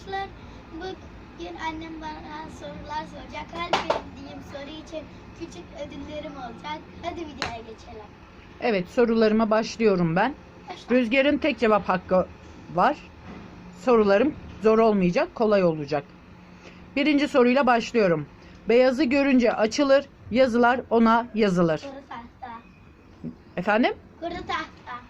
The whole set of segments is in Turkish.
arkadaşlar. Bugün annem bana sorular soracak. Her bildiğim soru için küçük ödüllerim olacak. Hadi videoya geçelim. Evet sorularıma başlıyorum ben. Başla. Rüzgar'ın tek cevap hakkı var. Sorularım zor olmayacak, kolay olacak. Birinci soruyla başlıyorum. Beyazı görünce açılır, yazılar ona yazılır. Kuru tahta. Efendim? Kuru tahta.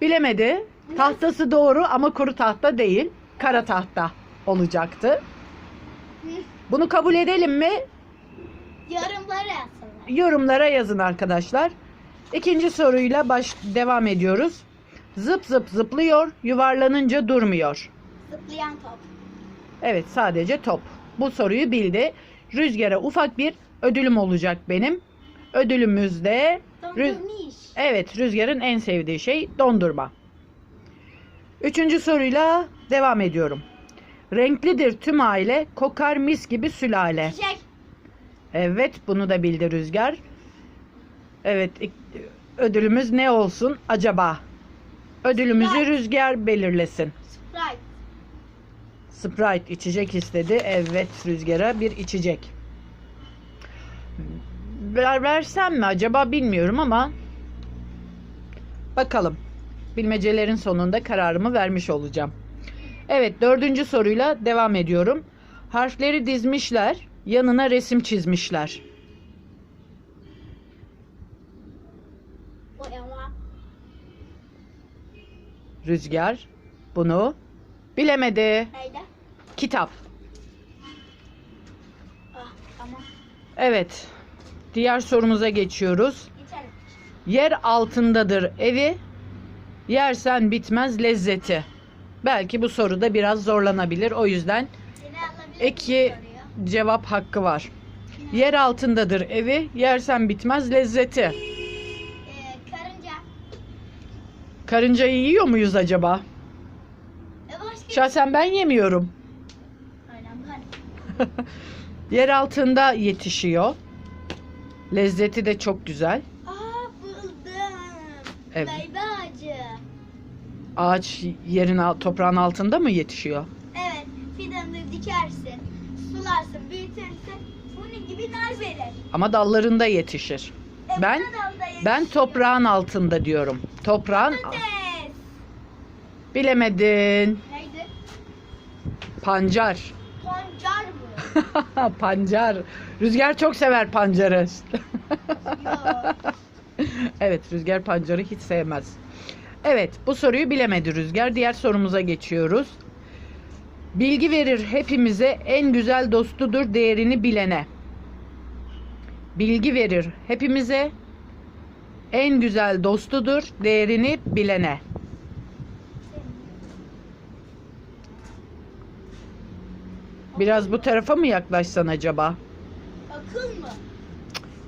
Bilemedi. Tahtası doğru ama kuru tahta değil. Kara tahta olacaktı. Bunu kabul edelim mi? Yorumlara yazsınlar. Yorumlara yazın arkadaşlar. İkinci soruyla baş devam ediyoruz. Zıp zıp zıplıyor, yuvarlanınca durmuyor. Zıplayan top. Evet, sadece top. Bu soruyu bildi. Rüzgara ufak bir ödülüm olacak benim. Ödülümüz de Rüz- Dondurmuş. Evet, Rüzgar'ın en sevdiği şey dondurma. Üçüncü soruyla devam ediyorum. Renklidir tüm aile, kokar mis gibi sülale. Çiçek. Evet, bunu da bildi Rüzgar. Evet, ödülümüz ne olsun acaba? Ödülümüzü Sprite. Rüzgar belirlesin. Sprite. Sprite içecek istedi. Evet, Rüzgar'a bir içecek. Ver, versem mi acaba bilmiyorum ama bakalım. Bilmecelerin sonunda kararımı vermiş olacağım. Evet, dördüncü soruyla devam ediyorum. Harfleri dizmişler, yanına resim çizmişler. Rüzgar bunu bilemedi. Kitap. Ah. Evet. Diğer sorumuza geçiyoruz. Yer altındadır evi, yersen bitmez lezzeti. Belki bu soruda biraz zorlanabilir. O yüzden soruyu? cevap hakkı var. Yer altındadır evi, yersen bitmez lezzeti. Ee, karınca. Karıncayı yiyor muyuz acaba? E Şahsen ben yemiyorum. Yer altında yetişiyor. Lezzeti de çok güzel. Aa buldum. Evet. Meyve ağacı. Ağaç yerin al- toprağın altında mı yetişiyor? Evet. Fidanını dikersin. Sularsın, büyütürsün. Bunun gibi nar verir. Ama dallarında yetişir. E, Ben buna ben toprağın altında diyorum. Toprağın Patates. bilemedin. Neydi? Pancar. Pancar mı? pancar. Rüzgar çok sever pancarı. Yok. evet, Rüzgar pancarı hiç sevmez. Evet, bu soruyu bilemedi Rüzgar. Diğer sorumuza geçiyoruz. Bilgi verir hepimize en güzel dostudur değerini bilene. Bilgi verir hepimize en güzel dostudur değerini bilene. Biraz bu tarafa mı yaklaşsan acaba? Akıl mı?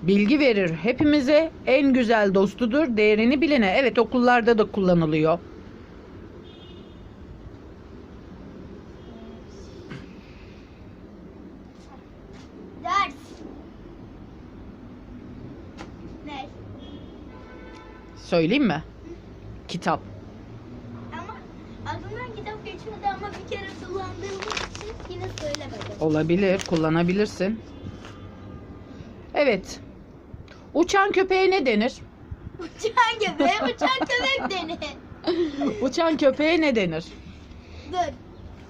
Bilgi verir hepimize en güzel dostudur değerini bilene. Evet okullarda da kullanılıyor. Ders. Ne? Söyleyeyim mi? Kitap. Ama aklımdan kitap geçmedi ama bir kere kullandığımız için yine söylemedim. Olabilir, kullanabilirsin. Evet. Uçan köpeğe ne denir? Uçan köpeğe uçan köpek denir. Uçan köpeğe ne denir? Dur.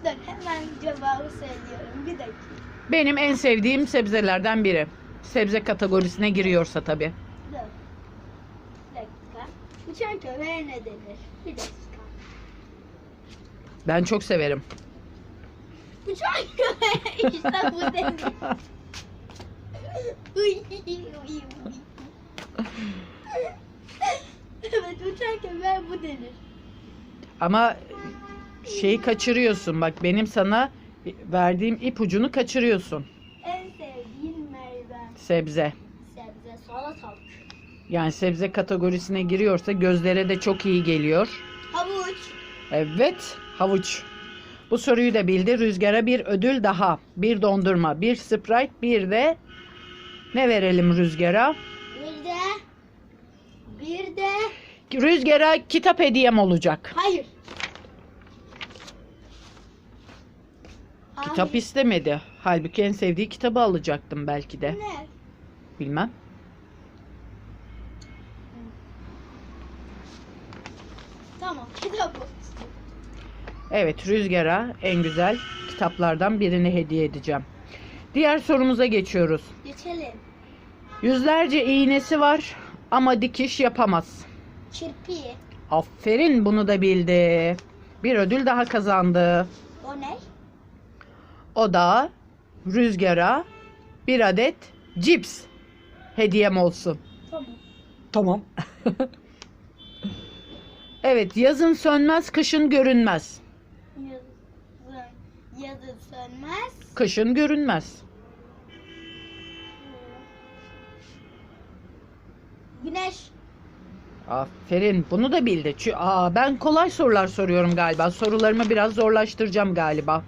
Dur hemen cevabı söylüyorum. Bir dakika. Benim en sevdiğim sebzelerden biri. Sebze kategorisine giriyorsa tabii. Dur. Bir dakika. Uçan köpeğe ne denir? Bir dakika. Ben çok severim. Uçan köpeğe işte bu denir. Uy, uy, uy. evet uçan denir. Ama şeyi kaçırıyorsun. Bak benim sana verdiğim ipucunu kaçırıyorsun. En sevdiğin meyve. Sebze. Sebze, salatalık. Yani sebze kategorisine giriyorsa gözlere de çok iyi geliyor. Havuç. Evet, havuç. Bu soruyu da bildi. Rüzgara bir ödül daha. Bir dondurma, bir Sprite, bir de ne verelim Rüzgara? Bir de bir de Rüzgara kitap hediyem olacak. hayır. Kitap istemedi. Halbuki en sevdiği kitabı alacaktım belki de. Ne? Bilmem. Tamam kitap bu. Evet Rüzgar'a en güzel kitaplardan birini hediye edeceğim. Diğer sorumuza geçiyoruz. Geçelim. Yüzlerce iğnesi var ama dikiş yapamaz. Çirpi. Aferin bunu da bildi. Bir ödül daha kazandı. O ne? O da Rüzgar'a bir adet cips hediyem olsun. Tamam. Tamam. evet yazın sönmez kışın görünmez. Yazın, yazın sönmez. Kışın görünmez. Güneş. Aferin bunu da bildi. Çü- Aa, ben kolay sorular soruyorum galiba. Sorularımı biraz zorlaştıracağım galiba.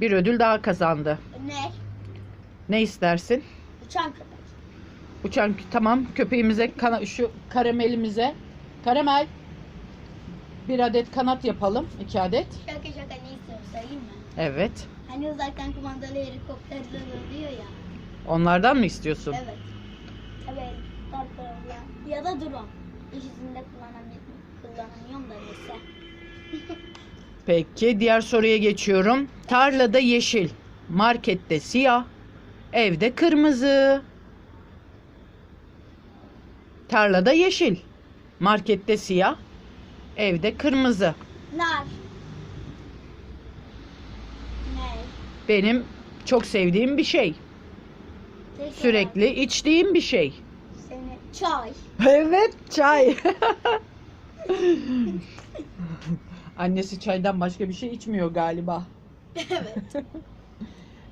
Bir ödül daha kazandı. Ne? Ne istersin? Uçan köpek. Uçan tamam köpeğimize kana- şu karamelimize karamel bir adet kanat yapalım. iki adet. Şaka şaka ne istiyorum sayayım mı? Evet. Hani uzaktan kumandalı helikopterler oluyor ya. Onlardan mı istiyorsun? Evet. Tabii falan. Ya da drone. İkisini de kullanamıyorum. Kullanamıyorum da neyse. Peki diğer soruya geçiyorum. Tarlada yeşil, markette siyah, evde kırmızı. Tarlada yeşil, markette siyah, evde kırmızı. Nar. Ne? Benim çok sevdiğim bir şey. Sürekli içtiğim bir şey. Çay. Evet, çay. Annesi çaydan başka bir şey içmiyor galiba. evet.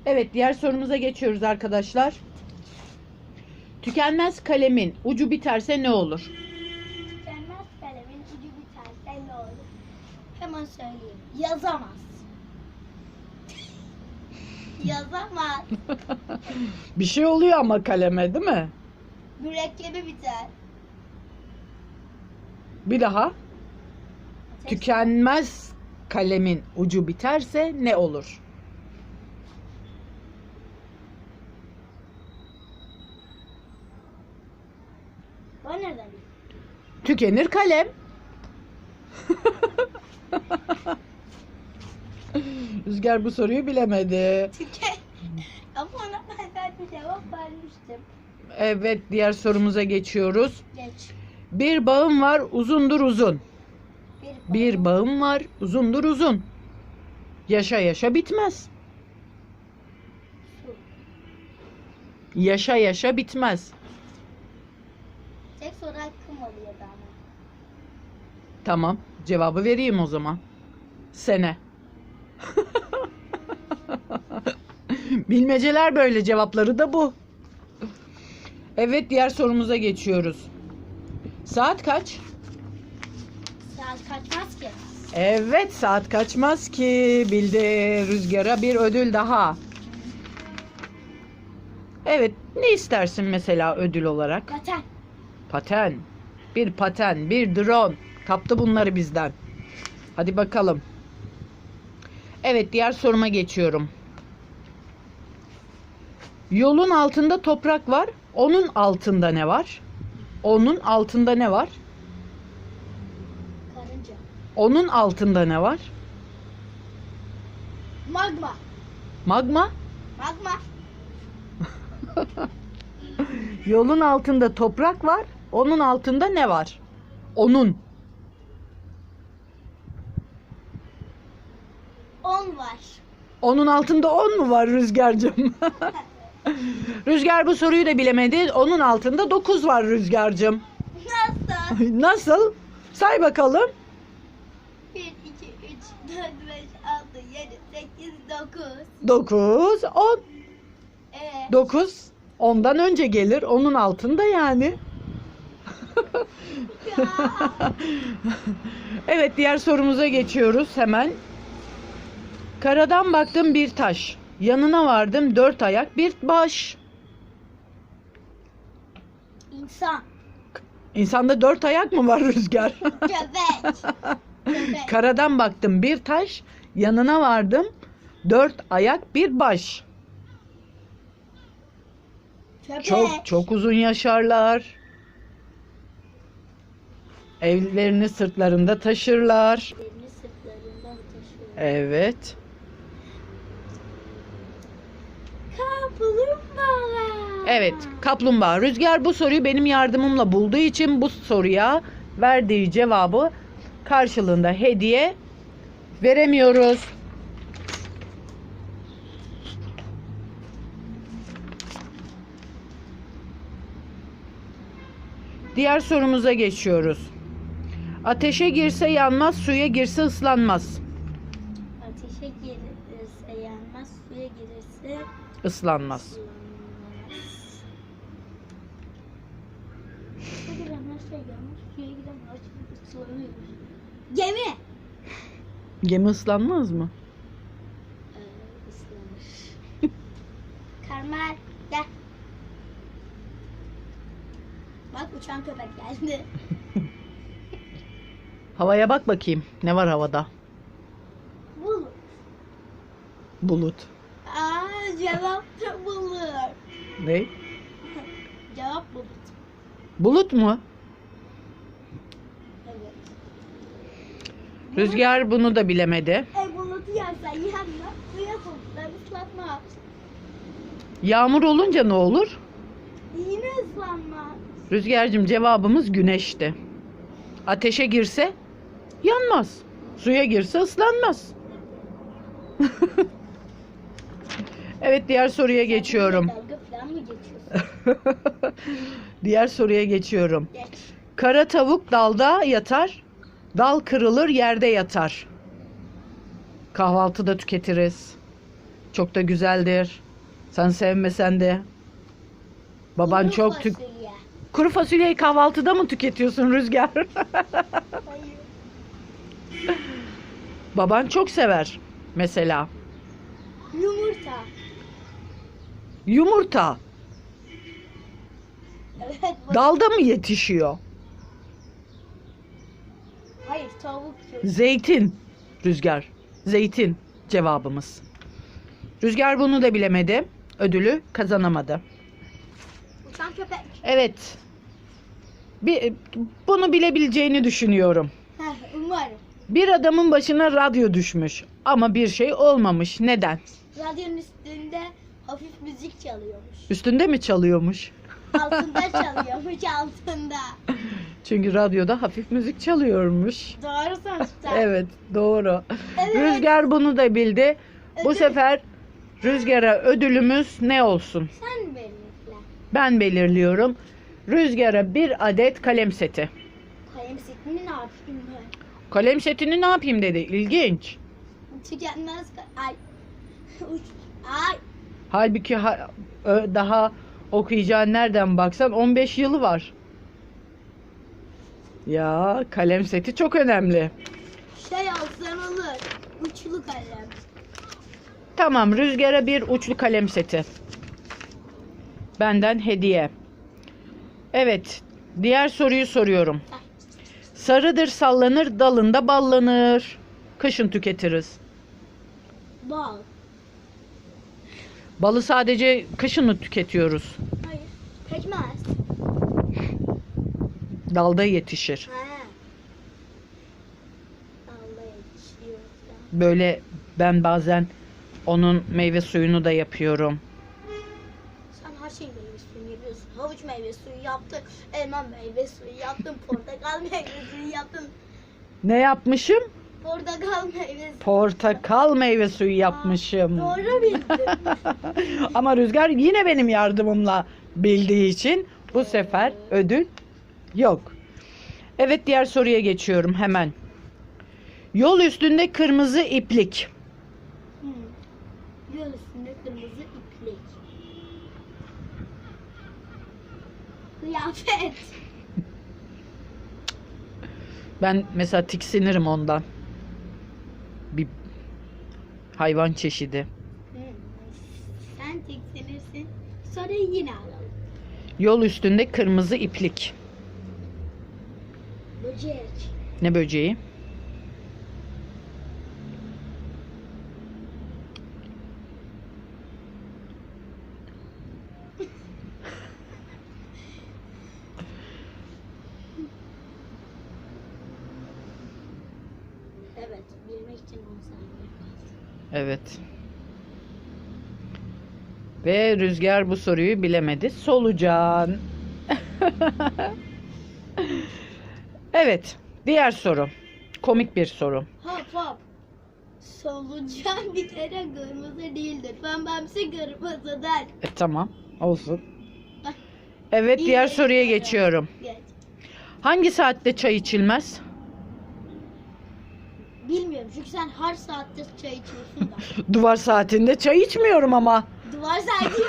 Evet, diğer sorumuza geçiyoruz arkadaşlar. Tükenmez kalemin ucu biterse ne olur? Tükenmez kalemin ucu biterse ne olur? Hemen söyleyeyim. Yazamaz. Yazamaz. bir şey oluyor ama kaleme, değil mi? Mürekkebi biter. Bir daha. Tükenmez kalemin ucu biterse ne olur? O nereden? bileyim? Tükenir kalem. Rüzgar bu soruyu bilemedi. Tüken. Ama ona ben zaten cevap vermiştim. Evet, diğer sorumuza geçiyoruz. Geç. Bir bağım var, uzundur uzun. Bir, Bir bağım var, uzundur uzun. Yaşa yaşa bitmez. Su. Yaşa yaşa bitmez. Tek soru hakkım oluyor bana. Tamam, cevabı vereyim o zaman. Sene. Bilmeceler böyle, cevapları da bu. Evet, diğer sorumuza geçiyoruz. Saat kaç? Saat kaçmaz ki. Evet, saat kaçmaz ki. Bildi. Rüzgara bir ödül daha. Evet, ne istersin mesela ödül olarak? Paten. Paten. Bir paten, bir drone. Kaptı bunları bizden. Hadi bakalım. Evet, diğer soruma geçiyorum. Yolun altında toprak var. Onun altında ne var? Onun altında ne var? Karınca. Onun altında ne var? Magma. Magma. Magma. Yolun altında toprak var. Onun altında ne var? Onun. On var. Onun altında on mu var Rüzgar'cığım? Rüzgar bu soruyu da bilemedi. Onun altında 9 var Rüzgar'cığım. Nasıl? Nasıl? Say bakalım. 1, 2, 3, 4, 5, 6, 7, 8, 9. 9, 10. Evet. 9 ondan önce gelir. Onun altında yani. Ya. evet diğer sorumuza geçiyoruz hemen. Karadan baktım bir taş. Yanına vardım dört ayak bir baş. İnsan. İnsanda dört ayak mı var Rüzgar? Köpek. Karadan baktım bir taş. Yanına vardım Dört ayak bir baş. Köpek. Çok çok uzun yaşarlar. Evlerini sırtlarında taşırlar. Elini sırtlarından taşıyor. Evet. Kaplumbağa. Evet, kaplumbağa. Rüzgar bu soruyu benim yardımımla bulduğu için bu soruya verdiği cevabı karşılığında hediye veremiyoruz. Diğer sorumuza geçiyoruz. Ateşe girse yanmaz, suya girse ıslanmaz. Ateşe girirse yanmaz, suya girirse Islanıyor. Gemi. Gemi ıslanmaz mı? Ee. Karmal gel. Bak uçan köpek geldi. Havaya bak bakayım. Ne var havada? Bulut. Bulut. Cevap da bulut. Ne? Cevap bulut. Bulut mu? Evet. Rüzgar bunu da bilemedi. E bulutu yersen yanma, suya soksan ıslatma. Yağmur olunca ne olur? Yine ıslanma. Rüzgar'cığım cevabımız güneşti. Ateşe girse yanmaz. Suya girse ıslanmaz. evet diğer soruya geçiyorum. Dalga falan mı geçiyorsun? diğer soruya geçiyorum. Geç. Kara tavuk dalda yatar, dal kırılır yerde yatar. Kahvaltıda tüketiriz. Çok da güzeldir. Sen sevmesen de. Baban Kuru çok tük... fasulye. Kuru fasulyeyi kahvaltıda mı tüketiyorsun Rüzgar? Hayır. Baban çok sever mesela. Yumurta. Yumurta Evet. dalda mı yetişiyor? Hayır tavuk. Zeytin Rüzgar. Zeytin cevabımız. Rüzgar bunu da bilemedi. Ödülü kazanamadı. Uçan köpek. Evet. Bir, bunu bilebileceğini düşünüyorum. Heh, umarım. Bir adamın başına radyo düşmüş ama bir şey olmamış. Neden? Radyonun üstünde hafif müzik çalıyormuş. Üstünde mi çalıyormuş? Altında çalıyormuş altında. Çünkü radyoda hafif müzik çalıyormuş. Doğru sonuçta. Evet, doğru. Evet. Rüzgar bunu da bildi. Bu Ödül- sefer Rüzgar'a ödülümüz ne olsun? Sen benimle. Ben belirliyorum. Rüzgar'a bir adet kalem seti. Kalem setini ne yapayım ben? Kalem setini ne yapayım dedi. İlginç. Tükenmez Ay. Ay. Halbuki ha- daha okuyacağın nereden baksan 15 yılı var. Ya kalem seti çok önemli. Şey alsan olur. Uçlu kalem. Tamam Rüzgar'a bir uçlu kalem seti. Benden hediye. Evet diğer soruyu soruyorum. Sarıdır sallanır dalında ballanır. Kışın tüketiriz. Bal. Balı sadece kışın mı tüketiyoruz? Hayır. Pekmez. Dalda yetişir. Ha. Allah yetişiyor. Böyle ben bazen onun meyve suyunu da yapıyorum. Sen her şeyi meyve suyu yapıyorsun. Havuç meyve suyu yaptın. Elma meyve suyu yaptın. Portakal meyve suyu yaptın. Ne yapmışım? Portakal meyve suyu. Portakal meyve suyu yapmışım. Doğru bildin. Ama Rüzgar yine benim yardımımla bildiği için bu sefer ödül yok. Evet diğer soruya geçiyorum hemen. Yol üstünde kırmızı iplik. Hmm. Yol üstünde kırmızı iplik. Kıyafet. Ben mesela tiksinirim ondan. Hayvan çeşidi. Sen tiksinirsin. Sonra yine alalım. Yol üstünde kırmızı iplik. Böcek. Ne böceği? Evet, bilmek için 10 saniye lazım. Evet. Ve Rüzgar bu soruyu bilemedi. Solucan. evet. Diğer soru. Komik bir soru. Hop hop. Solucan bir kere kırmızı değildir. Pembemsi kırmızıdır. E, tamam. Olsun. Evet diğer soruya geçiyorum. Geç. Hangi saatte çay içilmez? Çünkü sen her saatte çay içiyorsun da. Duvar saatinde çay içmiyorum ama. Duvar saati ne?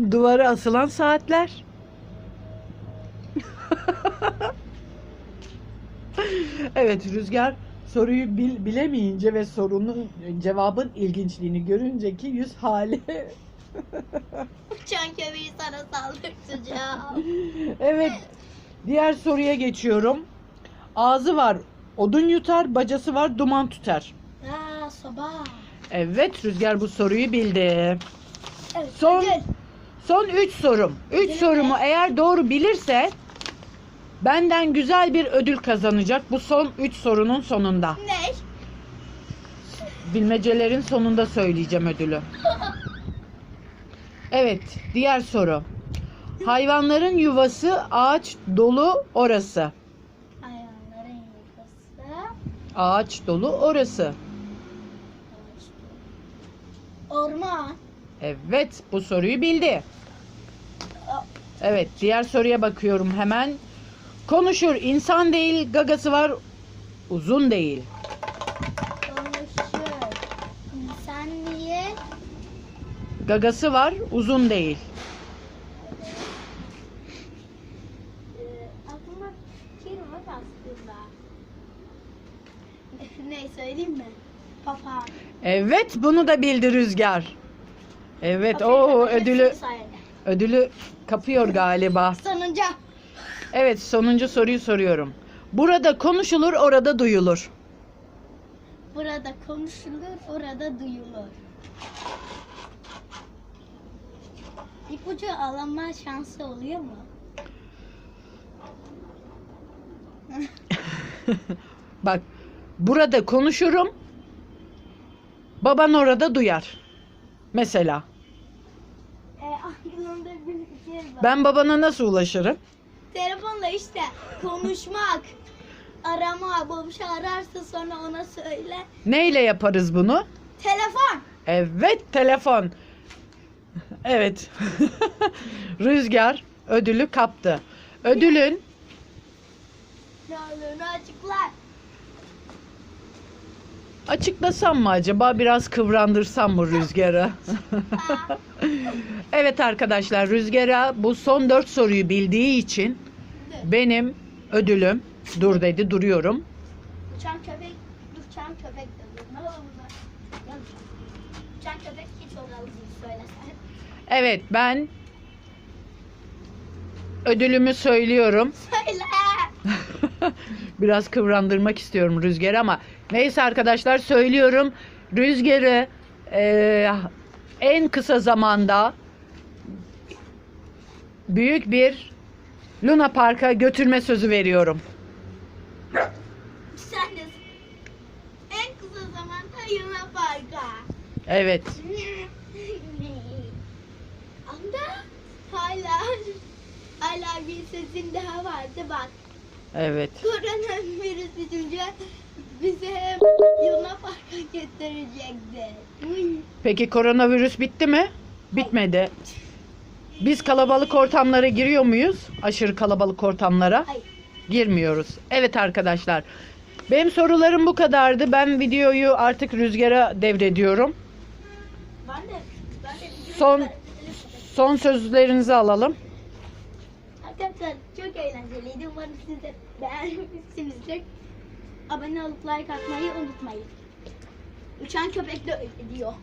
Duvara asılan saatler. evet Rüzgar soruyu bil- bilemeyince ve sorunun cevabın ilginçliğini görünce ki yüz hali. Çan köpeği sana saldırtacağım. evet diğer soruya geçiyorum. Ağzı var odun yutar, bacası var duman tutar. Aa sabah. Evet Rüzgar bu soruyu bildi. Evet, Son- ödül. Son 3 sorum. 3 Ödül sorumu ne? eğer doğru bilirse benden güzel bir ödül kazanacak bu son 3 sorunun sonunda. Ne? Bilmecelerin sonunda söyleyeceğim ödülü. Evet, diğer soru. Hayvanların yuvası ağaç dolu orası. Ağaç dolu orası. Orman. Evet, bu soruyu bildi. Evet, diğer soruya bakıyorum hemen. Konuşur, insan değil, gagası var, uzun değil. Konuşur. İnsan niye? Gagası var, uzun değil. Ee, aklıma fikir var aslında. ne söyleyeyim mi? Papağan. Evet, bunu da bildi Rüzgar. Evet, o ödülü ödülü kapıyor galiba. Sonuncu. Evet, sonuncu soruyu soruyorum. Burada konuşulur, orada duyulur. Burada konuşulur, orada duyulur. İpucu alınma şansı oluyor mu? Bak, burada konuşurum. Baban orada duyar. Mesela E, fikir var. ben babana nasıl ulaşırım? Telefonla işte konuşmak. Arama, babuşu ararsa sonra ona söyle. Neyle yaparız bunu? Telefon. Evet, telefon. Evet. Rüzgar ödülü kaptı. Ödülün Ne olduğunu açıklar. Açıklasam mı acaba biraz kıvrandırsam mı Rüzgar'ı? evet arkadaşlar Rüzgar'a bu son dört soruyu bildiği için benim ödülüm dur dedi duruyorum. Uçan köpek, uçan köpek dedi. Ne? Yanlış. Uçan köpek hiç değil söylesen. Evet ben ödülümü söylüyorum. Söyle. Biraz kıvrandırmak istiyorum Rüzgar'ı ama neyse arkadaşlar söylüyorum. Rüzgar'ı eee, en kısa zamanda büyük bir Luna Park'a götürme sözü veriyorum. Sen de en kısa zamanda Yuna Park'a. Evet. Anda hala hala bir sesin daha vardı bak. Evet. Koronavirüs bitince bizi hem Yuna Park'a götürecekti. Uy. Peki koronavirüs bitti mi? Bitmedi. Biz kalabalık ortamlara giriyor muyuz? Aşırı kalabalık ortamlara. Hayır. girmiyoruz. Evet arkadaşlar. Benim sorularım bu kadardı. Ben videoyu artık Rüzgar'a devrediyorum. Ben de ben de Son- Son sözlerinizi alalım. Arkadaşlar çok eğlenceliydi. Umarım siz de beğenmişsinizdir. Abone olup like atmayı unutmayın. Uçan köpek de diyor.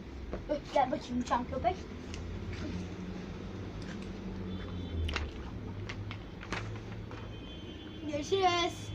Gel bakayım uçan köpek. Görüşürüz.